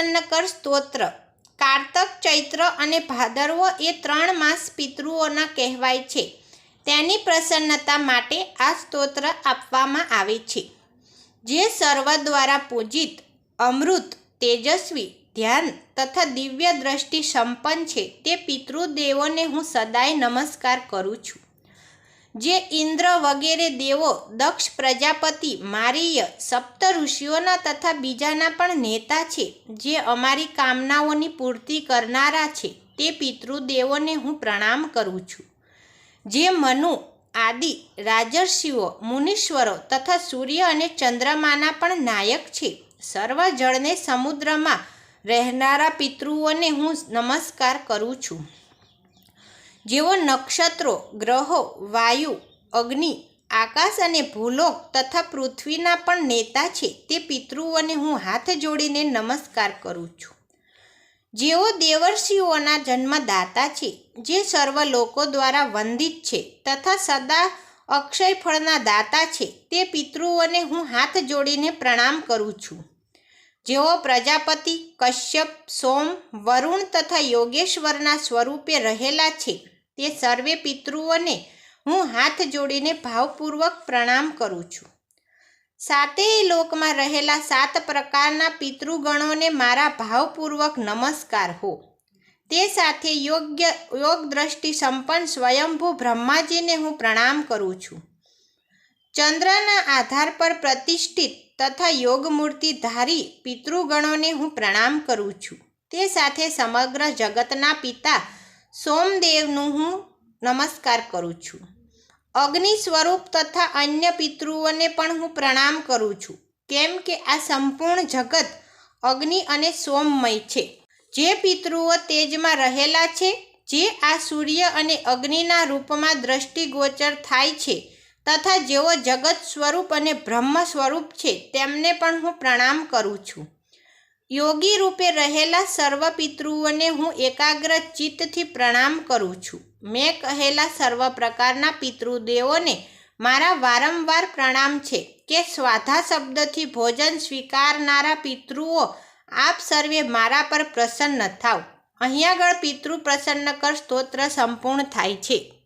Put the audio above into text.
પ્રસન્ન કર સ્તોત્ર. કારતક, ચૈત્ર અને ભાદરવો એ ત્રણ માસ પિતૃઓના કહેવાય છે. તેની પ્રસન્નતા માટે આ સ્તોત્ર આપવામાં આવે છે. જે સર્વ દ્વારા પૂજિત, અમૃત, તેજસ્વી, ધ્યાન તથા દિવ્ય દ્રષ્ટિ સંપન્ન છે તે પિતૃદેવોને હું સદાય નમસ્કાર કરું છું. જે ઇન્દ્ર વગેરે દેવો, દક્ષ પ્રજાપતિ, મારીય, સપ્ત ઋષિઓના તથા બીજાના પણ નેતા છે, જે અમારી કામનાઓની પૂર્તિ કરનારા છે, તે પિતૃદેવોને હું પ્રણામ કરું છું. જે મનુ, આદિ, રાજર્ષિઓ, મુનીશ્વરો તથા સૂર્ય અને ચંદ્રમાના પણ નાયક છે. સર્વ જળને સમુદ્રમાં રહેનારા પિતૃઓને હું નમસ્કાર કરું છું. જેઓ નક્ષત્રો, ગ્રહો, વાયુ, અગ્નિ, આકાશ અને ભૂલોક તથા પૃથ્વીના પણ નેતા છે તે પિતૃઓને હું હાથ જોડીને નમસ્કાર કરું છું. જેઓ દેવર્ષિઓના જન્મદાતા છે, જે સર્વ લોકો દ્વારા વંદિત છે તથા સદા અક્ષય ફળના દાતા છે તે પિતૃઓને હું હાથ જોડીને પ્રણામ કરું છું. જેઓ પ્રજાપતિ, કશ્યપ, સોમ, વરુણ તથા યોગેશ્વરના સ્વરૂપે રહેલા છે, તે સર્વે પિતૃઓને હું હાથ જોડીને ભાવપૂર્વક પ્રણામ કરું છું. સાતેય લોકમાં રહેલા સાત પ્રકારના પિતૃગણોને મારા ભાવપૂર્વક નમસ્કાર હો. તે સાથે યોગ્ય, યોગ દ્રષ્ટિ સંપન્ન સ્વયંભૂ બ્રહ્માજીને હું પ્રણામ કરું છું. ચંદ્રના આધાર પર પ્રતિષ્ઠિત તથા યોગમૂર્તિ ધારી પિતૃગણોને હું પ્રણામ કરું છું. તે સાથે સમગ્ર જગતના પિતા સોમદેવનું હું નમસ્કાર કરું છું. અગ્નિ સ્વરૂપ તથા અન્ય પિતૃઓને પણ હું પ્રણામ કરું છું. કેમ કે આ સંપૂર્ણ જગત અગ્નિ અને સોમમય છે. જે પિતૃઓ તેજમાં રહેલા છે, જે આ સૂર્ય અને અગ્નિના રૂપમાં દ્રષ્ટિગોચર થાય છે તથા જેઓ જગત સ્વરૂપ અને બ્રહ્મ સ્વરૂપ છે, તેમને પણ હું પ્રણામ કરું છું. યોગી રૂપે રહેલા સર્વ પિતૃઓને હું એકાગ્ર ચિત્તથી પ્રણામ કરું છું. મેં કહેલા સર્વ પ્રકારના પિતૃદેવોને મારા વારંવાર પ્રણામ છે કે સ્વાધા શબ્દથી ભોજન સ્વીકારનારા પિતૃઓ આપ સર્વે મારા પર પ્રસન્ન થાવ. અહીં આગળ પિતૃ પ્રસન્ન કર સ્તોત્ર સંપૂર્ણ થાય છે.